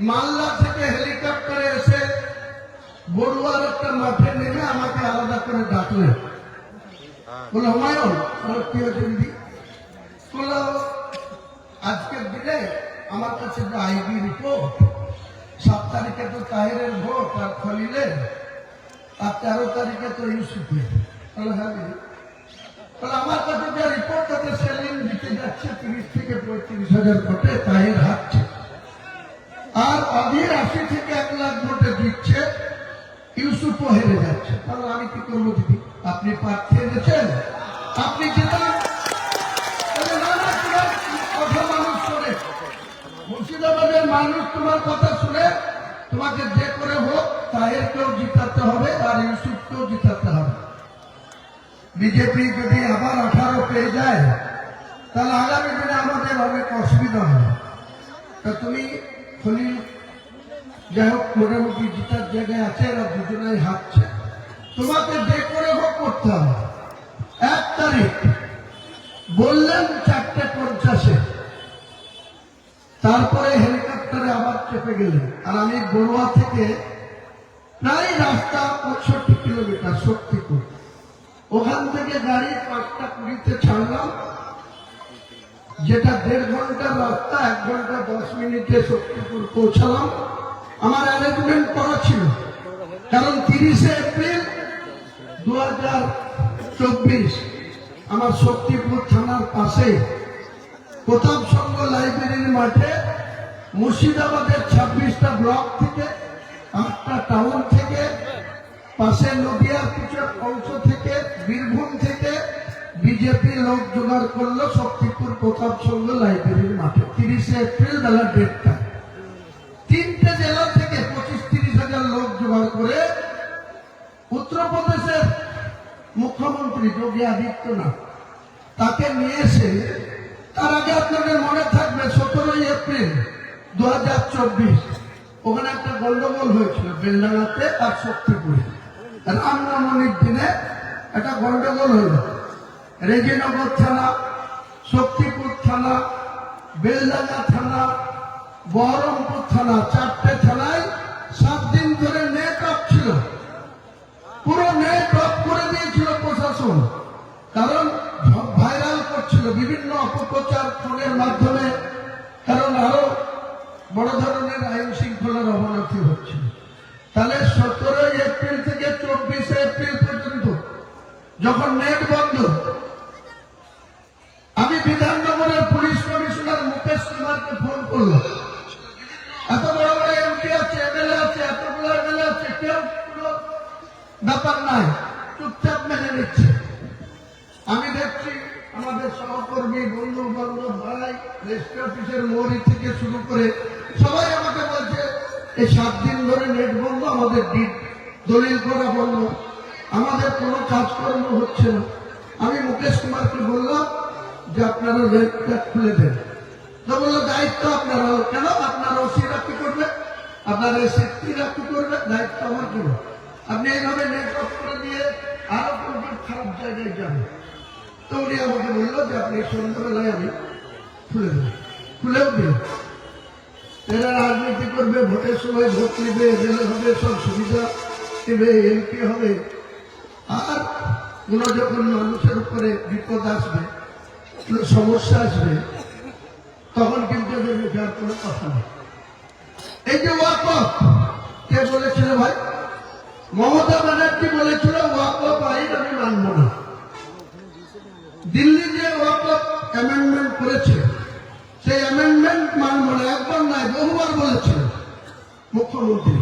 মালদা থেকে হেলিকপ্টারে এসে বড়ুয়ার একটা মাঠে নেমে আমাকে আলাদা করে ডাকলেন বলে, হুমায়ুন কি আজকের দিনে আমার কাছে যে আইবি রিপোর্ট সাত তারিখে তো তাহিরের ভোট আর খলিলের আর তেরো তারিখে তো ইউসুফের বলে হ্যাঁ বলে, আমার কাছে যে রিপোর্ট আছে সেলিম দিতে যাচ্ছে তিরিশ থেকে পঁয়ত্রিশ হাজার ভোটে তাহির হাঁটছে আর অধীর আশি থেকে এক লাখ ভোটে দিচ্ছে ইউসুফও হেরে যাচ্ছে। তাহলে আমি কি করব দিদি? আপনি প্রার্থী এনেছেন? আপনি যেতাম বলে, না না তোমার কথা মানুষ শোনে। মুর্শিদাবাদের মানুষ তোমার কথা শুনে তোমাকে যে করে হোক তাহেরকেও জিতাতে হবে আর ইউসুফকেও জিতাতে হবে। বিজেপি যদি আবার আঠারো পেয়ে যায় তাহলে আগামী দিনে আমাদের অনেক অসুবিধা হবে। তা তুমি খলিল যাই হোক, মোটামুটি জায়গায় আছে, এরা দুজনাই হাঁটছে তোমাকে যে করে হোক করতে হবে। এক তারিখ, বললেন চারটে পঞ্চাশে। তারপরে হেলিকপ্টারে আবার চেপে গেলেন। আর আমি বড়ুয়া থেকে প্রায় রাস্তা পঁয়ষট্টি কিলোমিটার শক্তিপুর। ওখান থেকে গাড়ি পাঁচটা কুড়িতে ছাড়লাম। যেটা দেড় ঘণ্টার রাস্তা, এক ঘণ্টা দশ মিনিটে শক্তিপুর পৌঁছালাম। আমার অ্যারেঞ্জমেন্ট করা ছিল। কারণ তিরিশে এপ্রিল দু হাজার চব্বিশ, আমার শক্তিপুর থানার পাশে প্রতাপ সংঘ লাইব্রেরির মাঠে মুর্শিদাবাদের ছাব্বিশটা ব্লক থেকে আটটা টাউন থেকে, পাশে নদিয়ার কিছু অংশ থেকে, বীরভূম থেকে বিজেপি লোক জোগাড় করল শক্তিপুর প্রতাপ সংঘ লাইব্রেরির মাঠে। তিরিশে এপ্রিল বেলা দেড়টা। তিনটে জেলা থেকে পঁচিশ তিরিশ হাজার লোক জোগাড় করে উত্তরপ্রদেশের মুখ্যমন্ত্রী যোগী আদিত্যনাথ তাকে নিয়ে এসে, তার আগে আপনাদের মনে থাকবে সতেরোই এপ্রিল দু হাজার চব্বিশ। ওখানে একটা গন্ডগোল হয়েছিল বেলডাঙ্গাতে আর শক্তিপুরে রামনবমীর দিনে একটা গন্ডগোল হলো। রেজিনগর থানা শক্তিপুর থানা, বেলডাঙ্গা থানা, বহরমপুর থানা, চারটে থানায় সাত দিন ধরে নেট ছিল। পুরো নেট করে দিয়েছিল প্রশাসন। কারণ ভাইরাল করছিল বিভিন্ন অপপ্রচার ফোনের মাধ্যমে, কারণ আরও বড় ধরনের আইন শৃঙ্খলার অবনতি হচ্ছে তাহলে সতেরোই এপ্রিল থেকে চব্বিশে এপ্রিল পর্যন্ত যখন নেট বন্ধ ব্যাপার নাই, চুপচাপ মেনে নিচ্ছে। আমি দেখছি আমাদের সহকর্মী বন্ধু বান্ধব ভাই রেজিস্ট্রি অফিসের মৌরি থেকে শুরু করে সবাই আমাকে বলছে, এই সাত দিন ধরে নেট বন্ধ, আমাদের ডিট দলিল করা বন্ধ। আমাদের কোনো কাজকর্ম হচ্ছে না। আমি মুকেশ কুমারকে বললাম যে আপনারা নেটটা খুলে দেন। তো বলল, দায়িত্ব আপনারা কেন? আপনার ওসিরা কি করবে আপনার এসএসপিরা কি করবে দায়িত্ব আমার জন্য আপনি এইভাবে নেট অফ করে দিয়ে আরও কোনো খারাপ জায়গায় যাবেন তো উনি আমাকে বলল যে আপনি সন্ধ্যাবেলায় আমি খুলে দেবেন খুলেও দিল এরা রাজনীতি করবে, ভোটের সময় ভোট নেবে, এমএলএ হবে, সব সুবিধা নেবে এমপি হবে। আর কোন যখন মানুষের উপরে বিপদ আসবে, সমস্যা আসবে, তখন কিন্তু এদের আর কোনো কথা নেই। এই যে ওয়াকফ, কে বলেছিল ভাই? মমতা ব্যানার্জি বলেছিল, ওয়াকফ আইন আমি মানব না। দিল্লি যে ওয়াকফ অ্যামেন্ডমেন্ট করেছে, সেই অ্যামেন্ডমেন্ট মানব না, একবার নয়, বহুবার বলেছিল মুখ্যমন্ত্রী।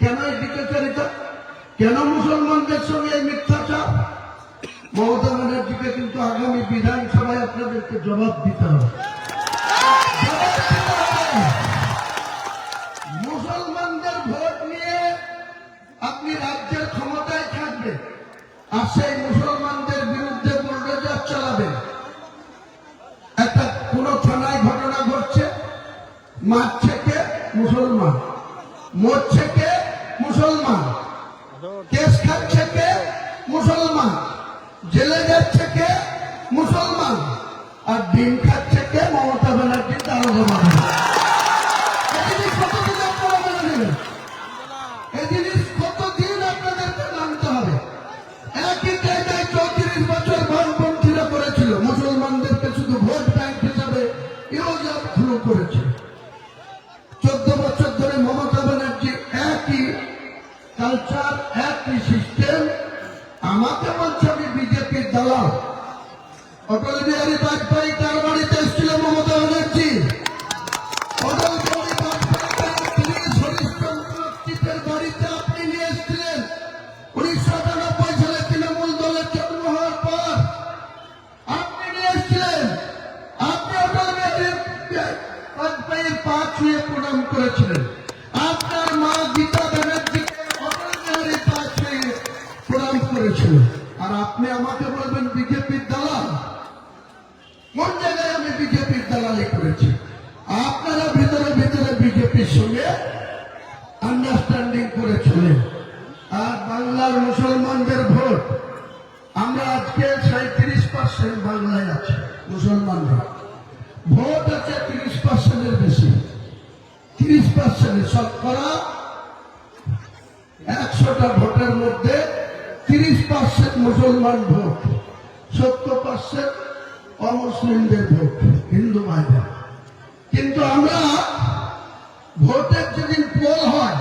কেন এই দ্বিতীয়চারিতা কেন মুসলমানদের সঙ্গে এই মিথ্যাচার? মমতা ব্যানার্জিকে কিন্তু আগামী বিধানসভায় আপনাদেরকে জবাব দিতে হবে। আর সেই মুসলমানদের বিরুদ্ধে বুলডোজার চালাবেন একটা কোন থানায় ঘটনা ঘটছে, মারছে কে? মুসলমান। মরছে কে? মুসলমান। কেস খাচ্ছে কে? মুসলমান। জেলে যাচ্ছে কে? মুসলমান। আর ডিম খাচ্ছে কে? মমতা ব্যানার্জি তার এটি বাজপেয়ীর পা ছুঁয়ে প্রণাম করেছিলেন আপনার মা গীতা ব্যানার্জিকে অটল বিহারী পা ছুঁয়ে প্রণাম করেছিলেন আর আপনি আমাকে বলবেন বিজেপির দালাল কোন জায়গায় আমি বিজেপির দালালি করেছি আপনারা ভিতরে ভিতরে বিজেপির সঙ্গে আন্ডারস্ট্যান্ডিং করে চলেন আর বাংলার মুসলমানদের ভোট আমরা আজকে সাঁত্রিশ পার্সেন্ট বাংলায় আছি মুসলমানরা ভোট আছে তিরিশ পার্সেন্টের বেশি তিরিশ পার্সেন্ট শতকরা একশোটা ভোটের মধ্যে তিরিশ পার্সেন্ট মুসলমান ভোট সত্তর পার্সেন্ট অমুসলিমদের ভোট, হিন্দু ভাইরা কিন্তু আমরা ভোটের যেদিন পোল হয়,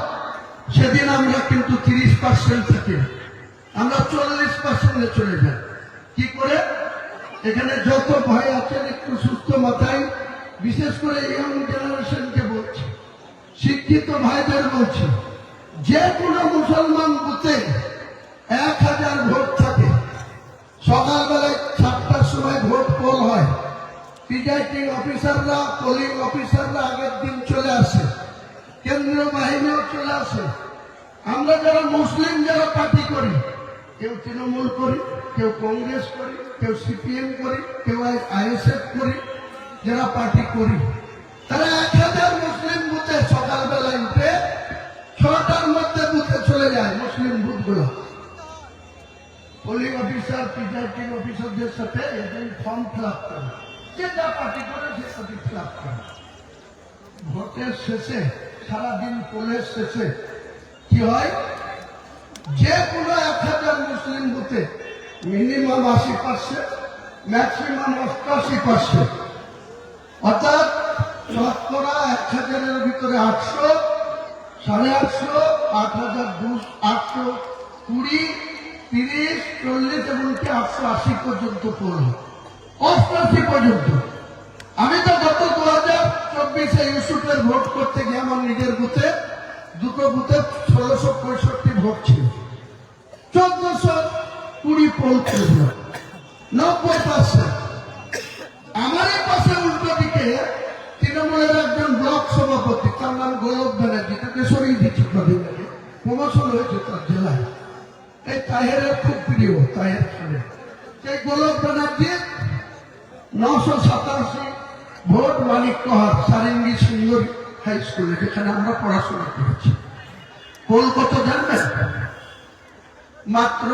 সেদিন আমরা কিন্তু তিরিশ পার্সেন্ট থেকে, আমরা চল্লিশ পার্সেন্টে চলে যাই। কি করে? এখানে যত ভাই আছেন একটু সুস্থ মাথায়, বিশেষ করে ইয়ং জেনারেশনকে বলছি, শিক্ষিত ভাইদের বলছি, যে কোনো মুসলমান বুথে এক হাজার ভোট থাকে। সকালবেলায় প্রিজাইডিং অফিসাররা পোলিং অফিসাররা আগের দিন চলে আসে। কেন্দ্রীয় বাহিনীও চলে আসে। আমরা যারা মুসলিম, যারা পার্টি করি, কেউ তৃণমূল করি, কেউ কংগ্রেস করি, কেউ সিপিএম করি, কেউ আইএসএফ করি, যারা পার্টি করি, তারা এক হাজার মুসলিম বুথে সকালবেলায় উঠে ছটার মধ্যে বুথে চলে যায় মুসলিম বুথগুলো। পোলিং অফিসার প্রিজাইডিং অফিসারদের সাথে এদের ফর্ম ফিল আপ করে। যে পার্টি করে সে পার্টি করে। ভোটের শেষে, সারাদিন পোলের শেষে কি হয়? যে কোনো এক হাজার মুসলিম বুথে মিনিমাম আশি পার্সেন্ট, ম্যাক্সিমাম অষ্টাশি পার্সেন্ট। অর্থাৎ শতকরা এক হাজারের ভিতরে আটশো, সাড়ে আটশো, আট হাজার দুশো, আটশো কুড়ি, তিরিশ, চল্লিশ এমনকি আটশো আশি পর্যন্ত পড়ল অষ্টাশি পর্যন্ত। আমি তো গত দু হাজার চব্বিশে ইউসুফের ভোট করতে গিয়ে আমার নিজের বুথে, দুটো বুথে ষোলোশো পঁয়ষট্টি ভোট ছিল। চোদ্দশো কুড়ি পোল ছিল। নব্বই পার্সেন্ট। আমারই পাশে উল্টো দিকে তৃণমূলের একজন ব্লক সভাপতি, তার নাম গোলক ব্যানার্জি, তাকে সরিয়ে দিচ্ছি কদিন আগে প্রমোশন হয়েছে তার জেলায়। এই তাহেরের খুব প্রিয়, তাহের খানে সেই গোলক ব্যানার্জি নশো সাতাশি ভোট মালিক কহার সারেঙ্গি সুন্দরী হাই স্কুলে, যেখানে আমরা পড়াশোনা করেছি। পোল কত জানবেন? মাত্র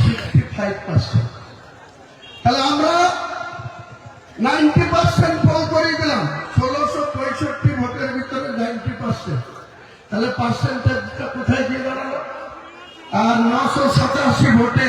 সিক্সটি ফাইভ পার্সেন্ট তাহলে আমরা নাইনটি পার্সেন্ট পোল করে দিলাম। ষোলোশো পঁয়ষট্টি ভোটের ভিতরে নাইনটি পার্সেন্ট তাহলে পার্সেন্টেজটা কোথায় গিয়ে দাঁড়াল? আর নশো সাতাশি ভোটে